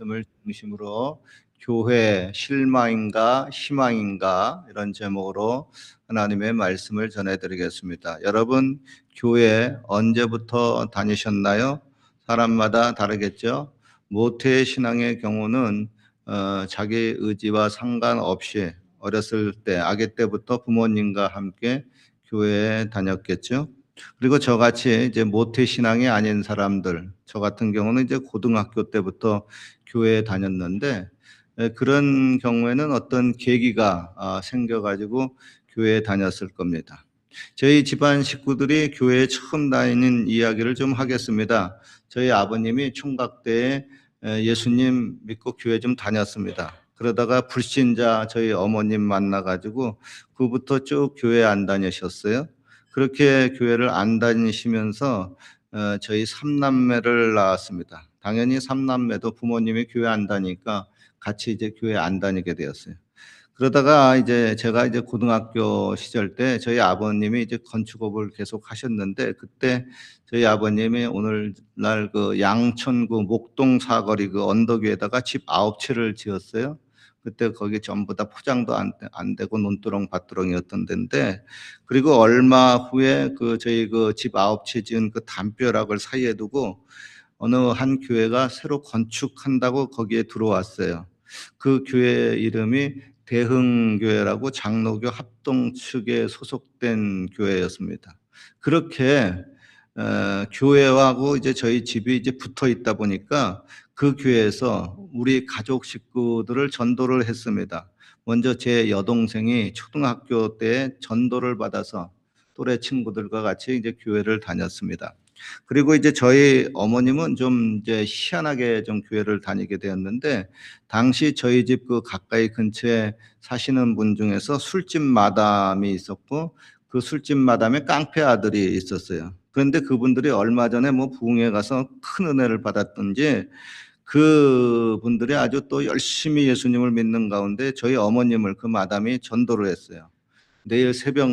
말씀을 중심으로 교회 실망인가 희망인가 이런 제목으로 하나님의 말씀을 전해드리겠습니다. 여러분 교회 언제부터 다니셨나요? 사람마다 다르겠죠. 모태 신앙의 경우는 어, 자기 의지와 상관없이 어렸을 때 아기 때부터 부모님과 함께 교회에 다녔겠죠. 그리고 저같이 이제 모태 신앙이 아닌 사람들, 저 같은 경우는 이제 고등학교 때부터 교회에 다녔는데 에, 그런 경우에는 어떤 계기가 아, 생겨가지고 교회에 다녔을 겁니다. 저희 집안 식구들이 교회에 처음 다니는 이야기를 좀 하겠습니다. 저희 아버님이 총각 때에 에, 예수님 믿고 교회 좀 다녔습니다. 그러다가 불신자 저희 어머님 만나가지고 그부터 쭉 교회 안 다니셨어요. 그렇게 교회를 안 다니시면서 어, 저희 삼남매를 낳았습니다. 당연히 삼남매도 부모님이 교회 안 다니니까 같이 이제 교회 안 다니게 되었어요. 그러다가 이제 제가 이제 고등학교 시절 때 저희 아버님이 이제 건축업을 계속 하셨는데 그때 저희 아버님이 오늘날 그 양천구 목동 사거리 그 언덕 위에다가 집 아홉 채를 지었어요. 그때 거기 전부 다 포장도 안, 안 되고 논두렁 밭두렁이었던 데인데 그리고 얼마 후에 그 저희 그 집 아홉 채 지은 그 담벼락을 사이에 두고 어느 한 교회가 새로 건축한다고 거기에 들어왔어요. 그 교회 이름이 대흥교회라고 장로교 합동 측에 소속된 교회였습니다. 그렇게 어, 교회하고 이제 저희 집이 이제 붙어 있다 보니까 그 교회에서 우리 가족 식구들을 전도를 했습니다. 먼저 제 여동생이 초등학교 때 전도를 받아서 또래 친구들과 같이 이제 교회를 다녔습니다. 그리고 이제 저희 어머님은 좀 이제 희한하게 좀 교회를 다니게 되었는데 당시 저희 집 그 가까이 근처에 사시는 분 중에서 술집 마담이 있었고 그 술집 마담에 깡패 아들이 있었어요. 그런데 그분들이 얼마 전에 뭐 부흥회 가서 큰 은혜를 받았던지 그 분들이 아주 또 열심히 예수님을 믿는 가운데 저희 어머님을 그 마담이 전도를 했어요. 내일 새벽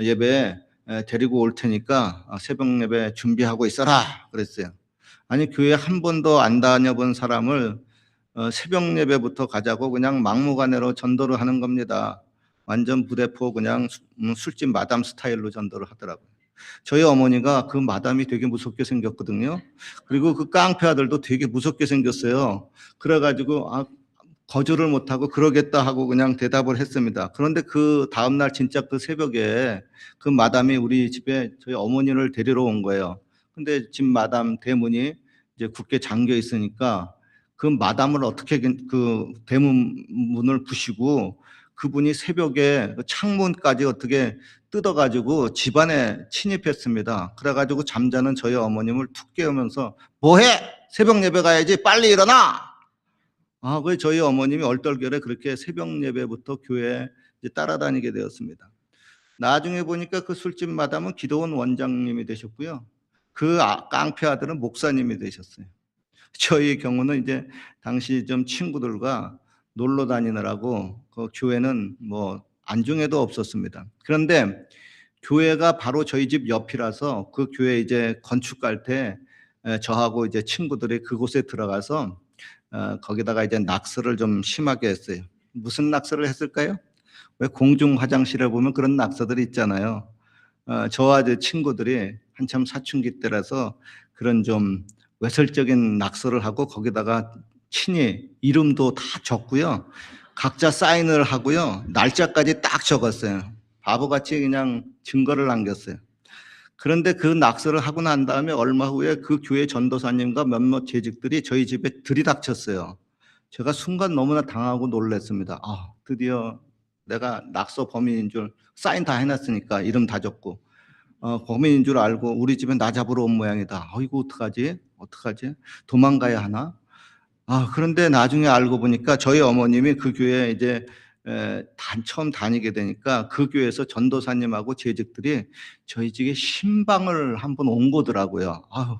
예배에 데리고 올 테니까 새벽 예배 준비하고 있어라 그랬어요. 아니 교회 한 번도 안 다녀본 사람을 어, 새벽 예배부터 가자고 그냥 막무가내로 전도를 하는 겁니다. 완전 부대포 그냥 음, 술집 마담 스타일로 전도를 하더라고요. 저희 어머니가 그 마담이 되게 무섭게 생겼거든요. 그리고 그 깡패 아들도 되게 무섭게 생겼어요. 그래가지고 아, 거절을 못하고 그러겠다 하고 그냥 대답을 했습니다. 그런데 그 다음날 진짜 그 새벽에 그 마담이 우리 집에 저희 어머니를 데리러 온 거예요. 근데 집 마담 대문이 이제 굳게 잠겨 있으니까 그 마담을 어떻게 그 대문 문을 부시고 그분이 새벽에 그 창문까지 어떻게 뜯어가지고 집안에 침입했습니다. 그래가지고 잠자는 저희 어머님을 툭 깨우면서 뭐해? 새벽 예배 가야지 빨리 일어나! 아, 그 저희 어머님이 얼떨결에 그렇게 새벽 예배부터 교회에 따라다니게 되었습니다. 나중에 보니까 그 술집 마담은 기도원 원장님이 되셨고요. 그 아, 깡패 아들은 목사님이 되셨어요. 저희 경우는 이제 당시 좀 친구들과 놀러 다니느라고 그 교회는 뭐 안중에도 없었습니다. 그런데 교회가 바로 저희 집 옆이라서 그 교회 이제 건축할 때 저하고 이제 친구들이 그곳에 들어가서 어, 거기다가 이제 낙서를 좀 심하게 했어요. 무슨 낙서를 했을까요? 왜 공중 화장실에 보면 그런 낙서들이 있잖아요. 어, 저와 제 친구들이 한참 사춘기 때라서 그런 좀 외설적인 낙서를 하고 거기다가 친히 이름도 다 적고요. 각자 사인을 하고요. 날짜까지 딱 적었어요. 바보같이 그냥 증거를 남겼어요. 그런데 그 낙서를 하고 난 다음에 얼마 후에 그 교회 전도사님과 몇몇 재직들이 저희 집에 들이닥쳤어요. 제가 순간 너무나 당하고 놀랐습니다. 아, 드디어 내가 낙서 범인인 줄 사인 다 해놨으니까 이름 다 적고 어, 범인인 줄 알고 우리 집에 나 잡으러 온 모양이다. 어이구 어떡하지? 어떡하지? 도망가야 하나? 아, 그런데 나중에 알고 보니까 저희 어머님이 그 교회에 이제 에, 단, 처음 다니게 되니까 그 교회에서 전도사님하고 재직들이 저희 집에 신방을 한 번 온 거더라고요. 아유,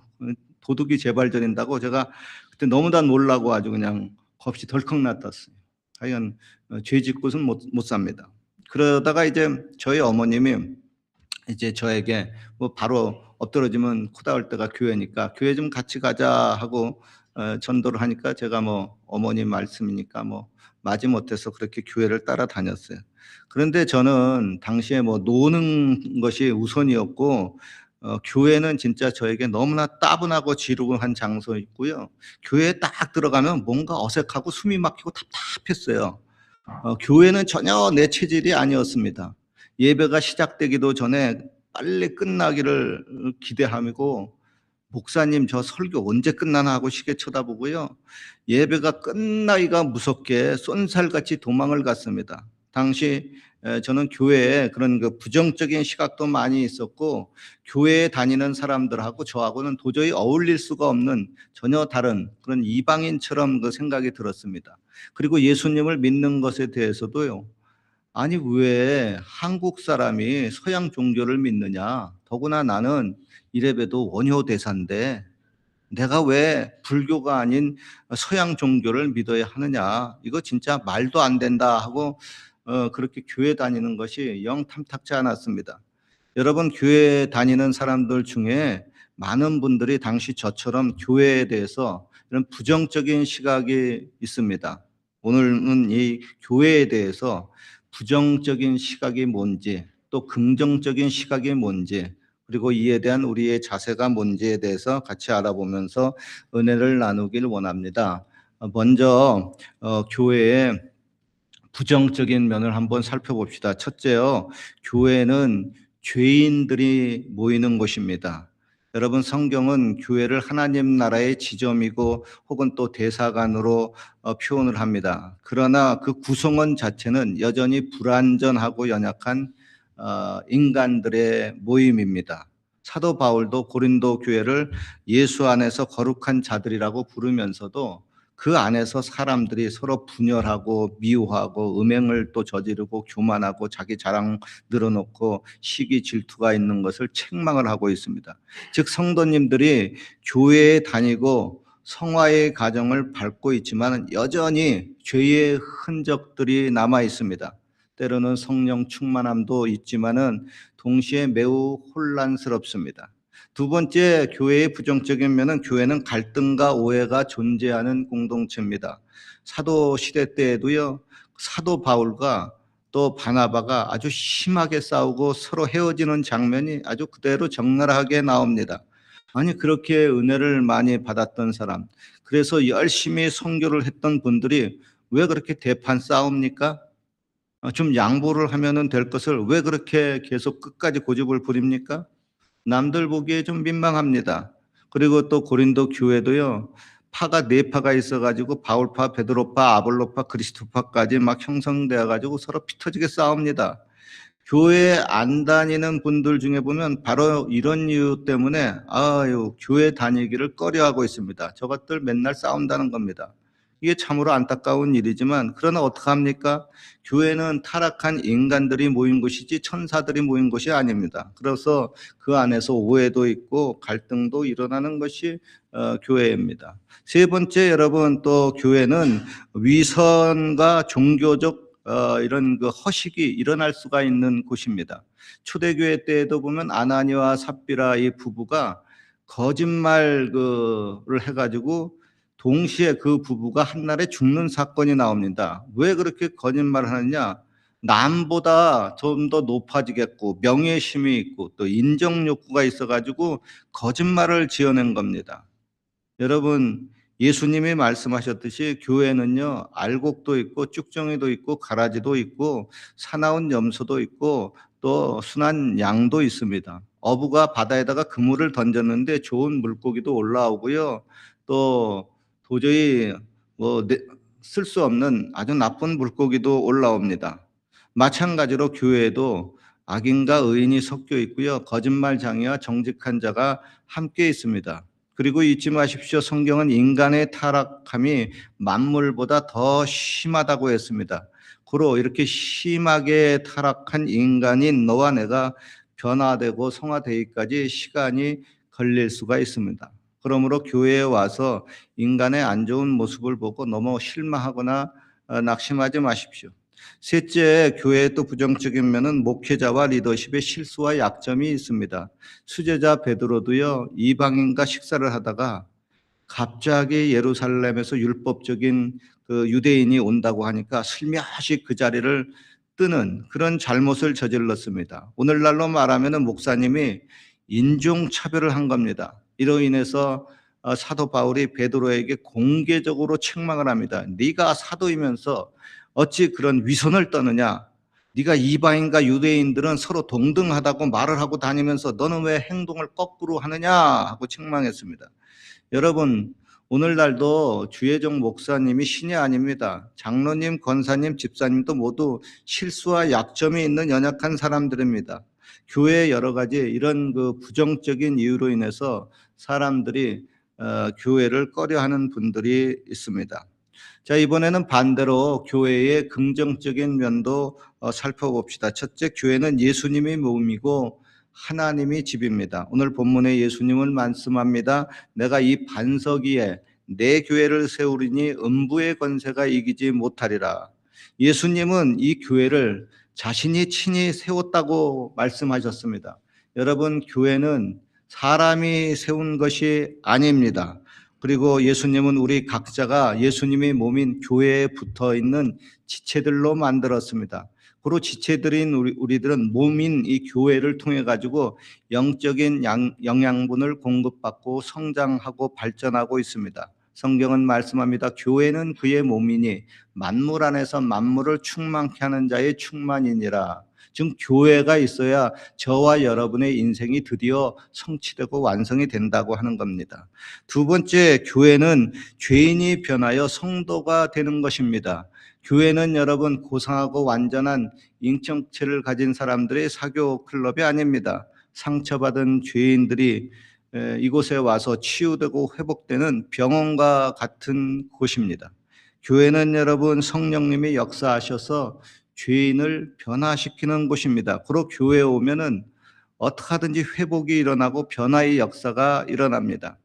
도둑이 재발전인다고 제가 그때 너무나 놀라고 아주 그냥 겁이 덜컥 났었어요. 하여간 어, 죄 짓고는 못, 못 삽니다. 그러다가 이제 저희 어머님이 이제 저에게 뭐 바로 엎드러지면 코 닿을 때가 교회니까 교회 좀 같이 가자 하고 어, 전도를 하니까 제가 뭐 어머니 말씀이니까 뭐 마지 못해서 그렇게 교회를 따라다녔어요. 그런데 저는 당시에 뭐 노는 것이 우선이었고 어, 교회는 진짜 저에게 너무나 따분하고 지루한 장소였고요. 교회에 딱 들어가면 뭔가 어색하고 숨이 막히고 답답했어요. 어, 교회는 전혀 내 체질이 아니었습니다. 예배가 시작되기도 전에 빨리 끝나기를 기대하고 목사님 저 설교 언제 끝나나 하고 시계 쳐다보고요. 예배가 끝나기가 무섭게 쏜살같이 도망을 갔습니다. 당시 에, 저는 교회에 그런 그 부정적인 시각도 많이 있었고 교회에 다니는 사람들하고 저하고는 도저히 어울릴 수가 없는 전혀 다른 그런 이방인처럼 그 생각이 들었습니다. 그리고 예수님을 믿는 것에 대해서도요. 아니 왜 한국 사람이 서양 종교를 믿느냐? 더구나 나는 이래봬도 원효 대사인데 내가 왜 불교가 아닌 서양 종교를 믿어야 하느냐? 이거 진짜 말도 안 된다 하고 어, 그렇게 교회 다니는 것이 영 탐탁지 않았습니다. 여러분 교회 다니는 사람들 중에 많은 분들이 당시 저처럼 교회에 대해서 이런 부정적인 시각이 있습니다. 오늘은 이 교회에 대해서 부정적인 시각이 뭔지 또 긍정적인 시각이 뭔지 그리고 이에 대한 우리의 자세가 뭔지에 대해서 같이 알아보면서 은혜를 나누길 원합니다. 어, 먼저 어, 교회의 부정적인 면을 한번 살펴봅시다. 첫째요, 교회는 죄인들이 모이는 곳입니다. 여러분 성경은 교회를 하나님 나라의 지점이고 혹은 또 대사관으로 어, 표현을 합니다. 그러나 그 구성원 자체는 여전히 불완전하고 연약한 어, 인간들의 모임입니다. 사도 바울도 고린도 교회를 예수 안에서 거룩한 자들이라고 부르면서도 그 안에서 사람들이 서로 분열하고 미워하고 음행을 또 저지르고 교만하고 자기 자랑 늘어놓고 시기 질투가 있는 것을 책망을 하고 있습니다. 즉 성도님들이 교회에 다니고 성화의 가정을 밟고 있지만 여전히 죄의 흔적들이 남아 있습니다. 때로는 성령 충만함도 있지만은 동시에 매우 혼란스럽습니다. 두 번째 교회의 부정적인 면은 교회는 갈등과 오해가 존재하는 공동체입니다. 사도 시대 때에도요. 사도 바울과 또 바나바가 아주 심하게 싸우고 서로 헤어지는 장면이 아주 그대로 적나라하게 나옵니다. 아니 그렇게 은혜를 많이 받았던 사람, 그래서 열심히 선교를 했던 분들이 왜 그렇게 대판 싸웁니까? 어, 좀 양보를 하면은 될 것을 왜 그렇게 계속 끝까지 고집을 부립니까? 남들 보기에 좀 민망합니다. 그리고 또 고린도 교회도요. 파가 네 파가 있어가지고 바울파, 베드로파, 아볼로파, 그리스도파까지 막 형성되어 가지고 서로 피터지게 싸웁니다. 교회 안 다니는 분들 중에 보면 바로 이런 이유 때문에 아유 교회 다니기를 꺼려하고 있습니다. 저것들 맨날 싸운다는 겁니다. 이게 참으로 안타까운 일이지만 그러나 어떡합니까? 교회는 타락한 인간들이 모인 곳이지 천사들이 모인 곳이 아닙니다. 그래서 그 안에서 오해도 있고 갈등도 일어나는 것이 어, 교회입니다. 세 번째 여러분 또 교회는 위선과 종교적 어, 이런 그 허식이 일어날 수가 있는 곳입니다. 초대교회 때에도 보면 아나니와 삽비라 이 부부가 거짓말 그를 해가지고 동시에 그 부부가 한날에 죽는 사건이 나옵니다. 왜 그렇게 거짓말을 하느냐? 남보다 좀 더 높아지겠고 명예심이 있고 또 인정 욕구가 있어가지고 거짓말을 지어낸 겁니다. 여러분 예수님이 말씀하셨듯이 교회는요 알곡도 있고 쭉정이도 있고 가라지도 있고 사나운 염소도 있고 또 순한 양도 있습니다. 어부가 바다에다가 그물을 던졌는데 좋은 물고기도 올라오고요. 또 도저히 뭐 쓸 수 없는 아주 나쁜 물고기도 올라옵니다. 마찬가지로 교회에도 악인과 의인이 섞여 있고요. 거짓말 장애와 정직한 자가 함께 있습니다. 그리고 잊지 마십시오. 성경은 인간의 타락함이 만물보다 더 심하다고 했습니다. 고로 이렇게 심하게 타락한 인간인 너와 내가 변화되고 성화되기까지 시간이 걸릴 수가 있습니다. 그러므로 교회에 와서 인간의 안 좋은 모습을 보고 너무 실망하거나 어, 낙심하지 마십시오. 셋째, 교회의 또 부정적인 면은 목회자와 리더십의 실수와 약점이 있습니다. 수제자 베드로도요, 이방인과 식사를 하다가 갑자기 예루살렘에서 율법적인 그 유대인이 온다고 하니까 슬며시 그 자리를 뜨는 그런 잘못을 저질렀습니다. 오늘날로 말하면은 목사님이 인종 차별을 한 겁니다. 이로 인해서 어, 사도 바울이 베드로에게 공개적으로 책망을 합니다. 네가 사도이면서 어찌 그런 위선을 떠느냐? 네가 이방인과 유대인들은 서로 동등하다고 말을 하고 다니면서 너는 왜 행동을 거꾸로 하느냐 하고 책망했습니다. 여러분 오늘날도 주혜정 목사님이 신이 아닙니다. 장로님, 권사님, 집사님도 모두 실수와 약점이 있는 연약한 사람들입니다. 교회 여러 가지 이런 그 부정적인 이유로 인해서 사람들이 어, 교회를 꺼려하는 분들이 있습니다. 자 이번에는 반대로 교회의 긍정적인 면도 어, 살펴봅시다. 첫째, 교회는 예수님의 몸이고 하나님이 집입니다. 오늘 본문에 예수님은 말씀합니다. 내가 이 반석 위에 내 교회를 세우리니 음부의 권세가 이기지 못하리라. 예수님은 이 교회를 자신이 친히 세웠다고 말씀하셨습니다. 여러분, 교회는 사람이 세운 것이 아닙니다. 그리고 예수님은 우리 각자가 예수님의 몸인 교회에 붙어 있는 지체들로 만들었습니다. 그로 지체들인 우리, 우리들은 몸인 이 교회를 통해 가지고 영적인 양, 영양분을 공급받고 성장하고 발전하고 있습니다. 성경은 말씀합니다. 교회는 그의 몸이니 만물 안에서 만물을 충만케 하는 자의 충만이니라. 즉 교회가 있어야 저와 여러분의 인생이 드디어 성취되고 완성이 된다고 하는 겁니다. 두 번째 교회는 죄인이 변하여 성도가 되는 것입니다. 교회는 여러분 고상하고 완전한 인격체를 가진 사람들의 사교 클럽이 아닙니다. 상처받은 죄인들이 이곳에 와서 치유되고 회복되는 병원과 같은 곳입니다. 교회는 여러분 성령님이 역사하셔서 죄인을 변화시키는 곳입니다. 그러 교회에 오면은 어떻게 하든지 회복이 일어나고 변화의 역사가 일어납니다.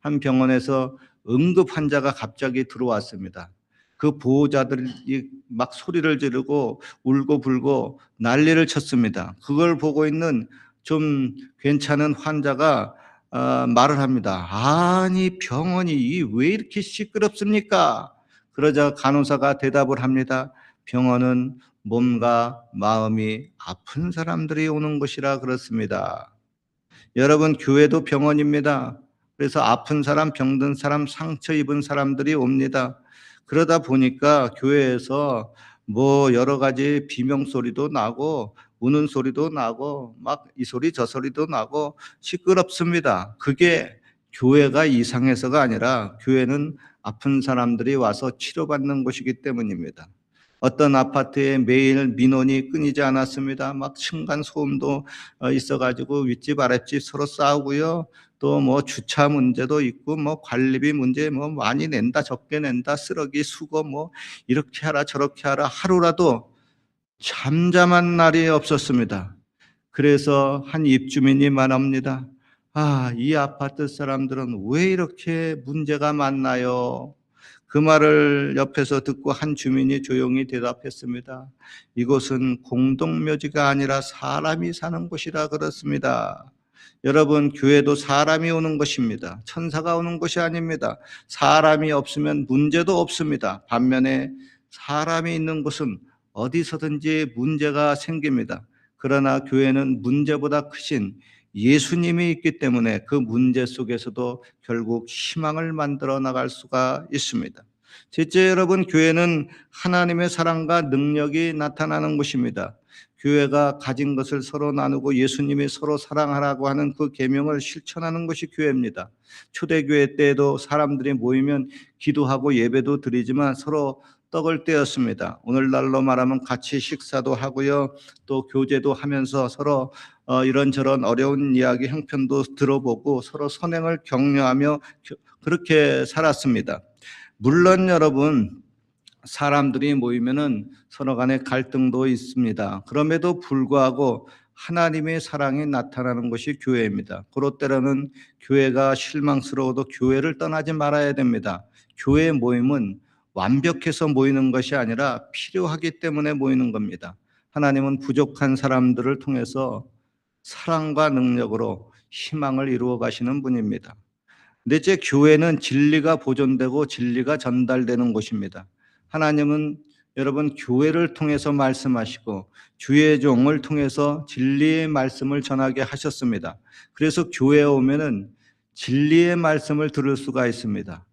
한 병원에서 응급 환자가 갑자기 들어왔습니다. 그 보호자들이 막 소리를 지르고 울고 불고 난리를 쳤습니다. 그걸 보고 있는 좀 괜찮은 환자가 어, 말을 합니다. 아니 병원이 왜 이렇게 시끄럽습니까? 그러자 간호사가 대답을 합니다. 병원은 몸과 마음이 아픈 사람들이 오는 곳이라 그렇습니다. 여러분 교회도 병원입니다. 그래서 아픈 사람, 병든 사람, 상처 입은 사람들이 옵니다. 그러다 보니까 교회에서 뭐 여러 가지 비명 소리도 나고 우는 소리도 나고 막 이 소리 저 소리도 나고 시끄럽습니다. 그게 교회가 이상해서가 아니라 교회는 아픈 사람들이 와서 치료받는 곳이기 때문입니다. 어떤 아파트에 매일 민원이 끊이지 않았습니다. 막 층간 소음도 어, 있어가지고 윗집 아랫집 서로 싸우고요. 또 뭐 주차 문제도 있고 뭐 관리비 문제 뭐 많이 낸다 적게 낸다 쓰레기 수거 뭐 이렇게 하라 저렇게 하라 하루라도 잠잠한 날이 없었습니다. 그래서 한 입주민이 말합니다. 아, 이 아파트 사람들은 왜 이렇게 문제가 많나요? 그 말을 옆에서 듣고 한 주민이 조용히 대답했습니다. 이곳은 공동묘지가 아니라 사람이 사는 곳이라 그렇습니다. 여러분, 교회도 사람이 오는 것입니다. 천사가 오는 것이 아닙니다. 사람이 없으면 문제도 없습니다. 반면에 사람이 있는 곳은 어디서든지 문제가 생깁니다. 그러나 교회는 문제보다 크신 예수님이 있기 때문에 그 문제 속에서도 결국 희망을 만들어 나갈 수가 있습니다. 셋째 여러분, 교회는 하나님의 사랑과 능력이 나타나는 곳입니다. 교회가 가진 것을 서로 나누고 예수님이 서로 사랑하라고 하는 그 계명을 실천하는 것이 교회입니다. 초대교회 때에도 사람들이 모이면 기도하고 예배도 드리지만 서로 떡을 떼었습니다. 오늘날로 말하면 같이 식사도 하고요. 또 교제도 하면서 서로 어, 이런저런 어려운 이야기 형편도 들어보고 서로 선행을 격려하며 그렇게 살았습니다. 물론 여러분 사람들이 모이면은 서로 간에 갈등도 있습니다. 그럼에도 불구하고 하나님의 사랑이 나타나는 것이 교회입니다. 그로 때로는 교회가 실망스러워도 교회를 떠나지 말아야 됩니다. 교회 모임은 완벽해서 모이는 것이 아니라 필요하기 때문에 모이는 겁니다. 하나님은 부족한 사람들을 통해서 사랑과 능력으로 희망을 이루어 가시는 분입니다. 넷째, 교회는 진리가 보존되고 진리가 전달되는 곳입니다. 하나님은 여러분 교회를 통해서 말씀하시고 주의 종을 통해서 진리의 말씀을 전하게 하셨습니다. 그래서 교회에 오면은 진리의 말씀을 들을 수가 있습니다.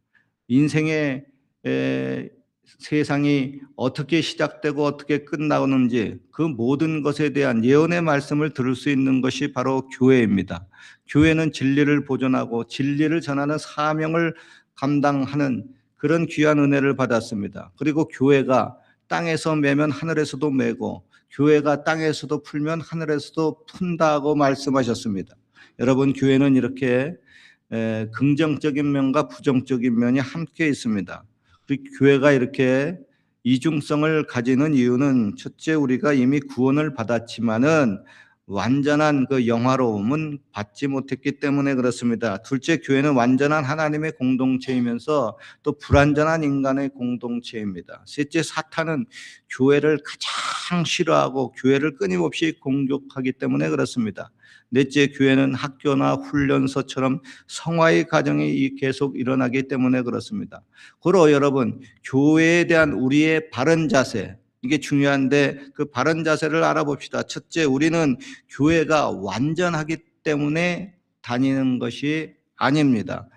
인생의 에, 세상이 어떻게 시작되고 어떻게 끝나오는지 그 모든 것에 대한 예언의 말씀을 들을 수 있는 것이 바로 교회입니다. 교회는 진리를 보존하고 진리를 전하는 사명을 감당하는 그런 귀한 은혜를 받았습니다. 그리고 교회가 땅에서 매면 하늘에서도 매고 교회가 땅에서도 풀면 하늘에서도 푼다고 말씀하셨습니다. 여러분 교회는 이렇게 에, 긍정적인 면과 부정적인 면이 함께 있습니다. 교회가 이렇게 이중성을 가지는 이유는 첫째 우리가 이미 구원을 받았지만은 완전한 그 영화로움은 받지 못했기 때문에 그렇습니다. 둘째 교회는 완전한 하나님의 공동체이면서 또 불완전한 인간의 공동체입니다. 셋째 사탄은 교회를 가장 싫어하고 교회를 끊임없이 공격하기 때문에 그렇습니다. 넷째 교회는 학교나 훈련소처럼 성화의 과정이 계속 일어나기 때문에 그렇습니다. 그러 여러분 교회에 대한 우리의 바른 자세 이게 중요한데 그 바른 자세를 알아봅시다. 첫째 우리는 교회가 완전하기 때문에 다니는 것이 아닙니다.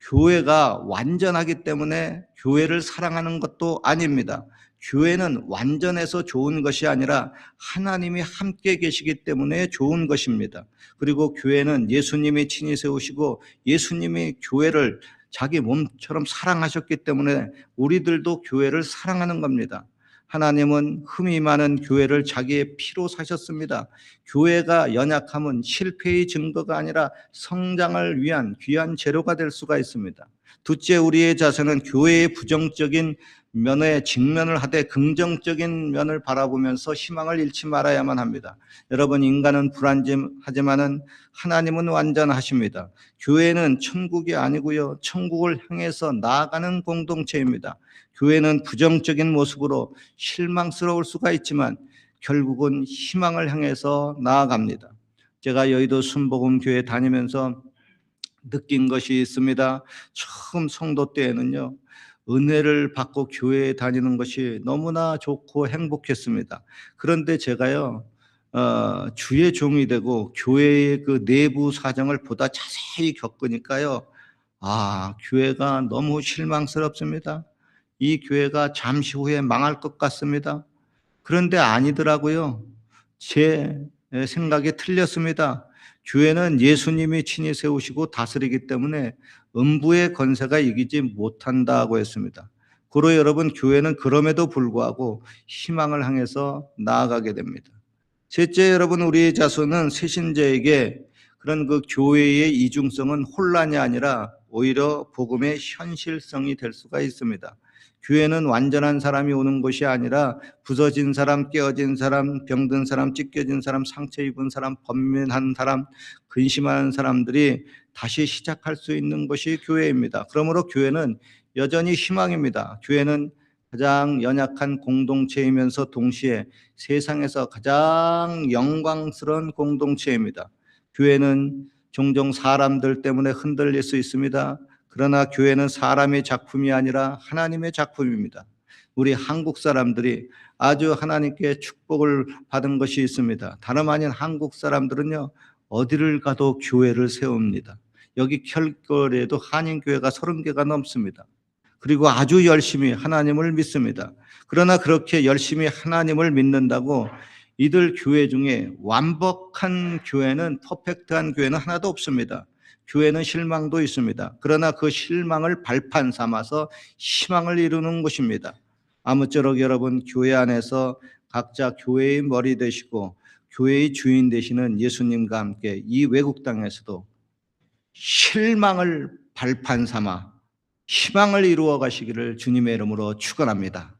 교회가 완전하기 때문에 교회를 사랑하는 것도 아닙니다. 교회는 완전해서 좋은 것이 아니라 하나님이 함께 계시기 때문에 좋은 것입니다. 그리고 교회는 예수님이 친히 세우시고 예수님이 교회를 자기 몸처럼 사랑하셨기 때문에 우리들도 교회를 사랑하는 겁니다. 하나님은 흠이 많은 교회를 자기의 피로 사셨습니다. 교회가 연약함은 실패의 증거가 아니라 성장을 위한 귀한 재료가 될 수가 있습니다. 둘째, 우리의 자세는 교회의 부정적인 면에 직면을 하되 긍정적인 면을 바라보면서 희망을 잃지 말아야만 합니다. 여러분 인간은 불안하지만은 하나님은 완전하십니다. 교회는 천국이 아니고요. 천국을 향해서 나아가는 공동체입니다. 교회는 부정적인 모습으로 실망스러울 수가 있지만 결국은 희망을 향해서 나아갑니다. 제가 여의도 순복음 교회 다니면서 느낀 것이 있습니다. 처음 성도 때에는요. 은혜를 받고 교회에 다니는 것이 너무나 좋고 행복했습니다. 그런데 제가요, 어, 주의 종이 되고 교회의 그 내부 사정을 보다 자세히 겪으니까요, 아, 교회가 너무 실망스럽습니다. 이 교회가 잠시 후에 망할 것 같습니다. 그런데 아니더라고요. 제 생각이 틀렸습니다. 교회는 예수님이 친히 세우시고 다스리기 때문에 음부의 건세가 이기지 못한다고 했습니다. 그로 여러분 교회는 그럼에도 불구하고 희망을 향해서 나아가게 됩니다. 셋째 여러분 우리의 자손은 새신자에게 그런 그 교회의 이중성은 혼란이 아니라 오히려 복음의 현실성이 될 수가 있습니다. 교회는 완전한 사람이 오는 것이 아니라 부서진 사람, 깨어진 사람, 병든 사람, 찢겨진 사람, 상처 입은 사람, 번민한 사람, 근심하는 사람들이 다시 시작할 수 있는 것이 교회입니다. 그러므로 교회는 여전히 희망입니다. 교회는 가장 연약한 공동체이면서 동시에 세상에서 가장 영광스러운 공동체입니다. 교회는 종종 사람들 때문에 흔들릴 수 있습니다. 그러나 교회는 사람의 작품이 아니라 하나님의 작품입니다. 우리 한국 사람들이 아주 하나님께 축복을 받은 것이 있습니다. 다름 아닌 한국 사람들은요, 어디를 가도 교회를 세웁니다. 여기 결거리에도 한인교회가 30개가 넘습니다. 그리고 아주 열심히 하나님을 믿습니다. 그러나 그렇게 열심히 하나님을 믿는다고 이들 교회 중에 완벽한 교회는 퍼펙트한 교회는 하나도 없습니다. 교회는 실망도 있습니다. 그러나 그 실망을 발판 삼아서 희망을 이루는 것입니다. 아무쪼록 여러분 교회 안에서 각자 교회의 머리 되시고 교회의 주인 되시는 예수님과 함께 이 외국 땅에서도 실망을 발판 삼아 희망을 이루어 가시기를 주님의 이름으로 축원합니다.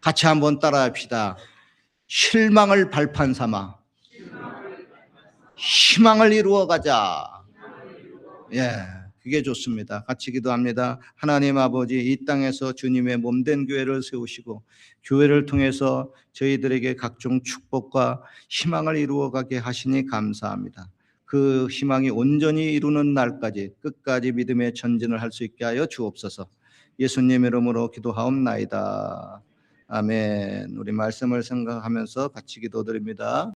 같이 한번 따라합시다. 실망을 발판 삼아 희망을 이루어 가자. 예. 그게 좋습니다. 같이 기도합니다. 하나님 아버지 이 땅에서 주님의 몸된 교회를 세우시고 교회를 통해서 저희들에게 각종 축복과 희망을 이루어 가게 하시니 감사합니다. 그 희망이 온전히 이루는 날까지 끝까지 믿음의 전진을 할 수 있게 하여 주옵소서. 예수님 이름으로 기도하옵나이다. 아멘. 우리 말씀을 생각하면서 같이 기도드립니다.